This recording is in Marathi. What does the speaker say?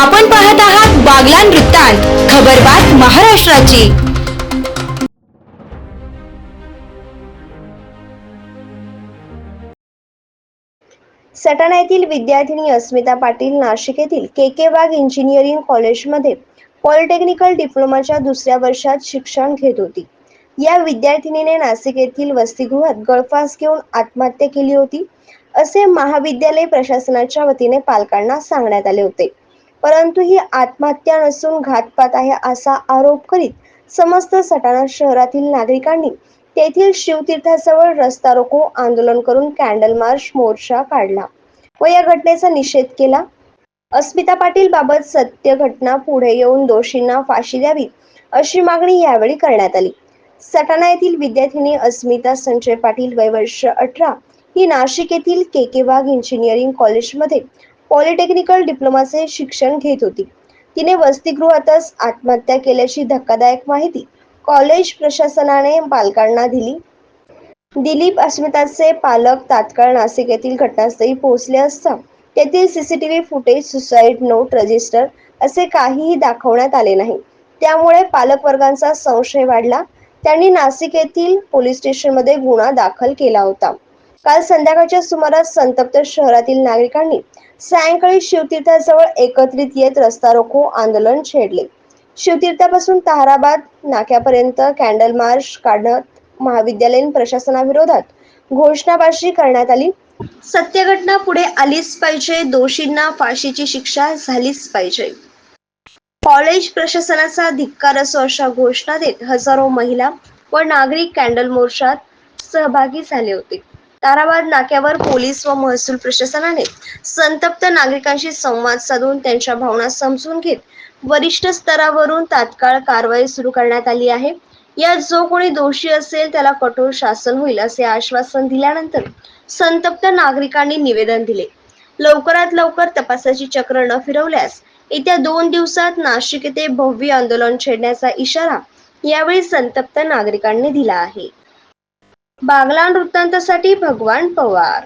आपण पाहत आहात बागलान वृत्तांत खबरबात महाराष्ट्राची. सटाणा येथील विद्यार्थिनी अस्मिता पाटील नाशिक येथील के के वाघ इंजिनिअरिंग कॉलेजमध्ये पॉलिटेक्निकल डिप्लोमाच्या दुसऱ्या वर्षात शिक्षण घेत होती. या विद्यार्थिनीने नाशिक येथील वसतिगृहात गळफास घेऊन आत्महत्या केली होती असे महाविद्यालय प्रशासनाच्या वतीने पालकांना सांगण्यात आले होते. परंतु ही आत्महत्या नसून घातपात आहे असा आरोप करीत समस्त सटाणा शहरातील नागरिकांनी तेथील शिवतीर्थाजवळ रस्ता रोको आंदोलन करून कॅन्डल मार्च मोर्चा काढला व या घटनेचा निषेध केला. अस्मिता पाटील बाबत सत्य घटना पुढे येऊन दोषींना फाशी द्यावी अशी मागणी यावेळी करण्यात आली. सटाणा येथील विद्यार्थिनी अस्मिता संजय पाटील वय वर्ष अठरा. ही नाशिक येथील के के वाघ इंजिनिअरिंग कॉलेजमध्ये पॉलिटेक्निकल डिप्लोमाचे शिक्षण घेत होती. तिने वसतिगृहातच आत्महत्या केल्याची धक्कादायक माहिती कॉलेज प्रशासनाने पालकांना दिली. दिलीप अस्मिताचे पालक तात्काळ नाशिक येथील घटनास्थळी पोहोचले असता तेथील CCTV footage suicide note register असे काहीही दाखवण्यात आले नाही. त्यामुळे पालकवर्गांचा संशय वाढला. त्यांनी नाशिक येथील पोलीस स्टेशनमध्ये गुन्हा दाखल केला होता. काल संध्याकाळच्या सुमारास संतप्त शहरातील नागरिकांनी सायंकाळी शिवतीर्थाजवळ एकत्रित येत रस्ता रोको आंदोलन छेडले. शिवतीर्थापासून ताहराबाद नाक्यापर्यंत कॅन्डल मार्च काढण्यात महाविद्यालयीन प्रशासनाविरोधात घोषणाबाजी करण्यात आली. सत्यघटना पुढे आलीच पाहिजे दोषींना फाशीची शिक्षा झालीच पाहिजे. कॉलेज प्रशासनाचा धिक्कार असो अशा घोषणा देत हजारो महिला व नागरिक कॅन्डल मोर्चात सहभागी झाले होते. ताराबाद नाक्यावर पोलीस व महसूल प्रशासनाने संतप्त नागरिकांशी संवाद साधून त्यांच्या भावना समजून घेत वरिष्ठ स्तरावरून तात्काळ कारवाई सुरू करण्यात आली आहे. यात जो कोणी दोषी असेल त्याला कठोर शासन होईल असे आश्वासन दिल्यानंतर संतप्त नागरिकांनी निवेदन दिले. लवकरात लवकर तपासाची चक्र न फिरवल्यास येत्या दोन दिवसात नाशिक येथे भव्य आंदोलन छेडण्याचा इशारा यावेळी संतप्त नागरिकांनी दिला आहे. बांगला वृत्तांतासाठी भगवान पवार.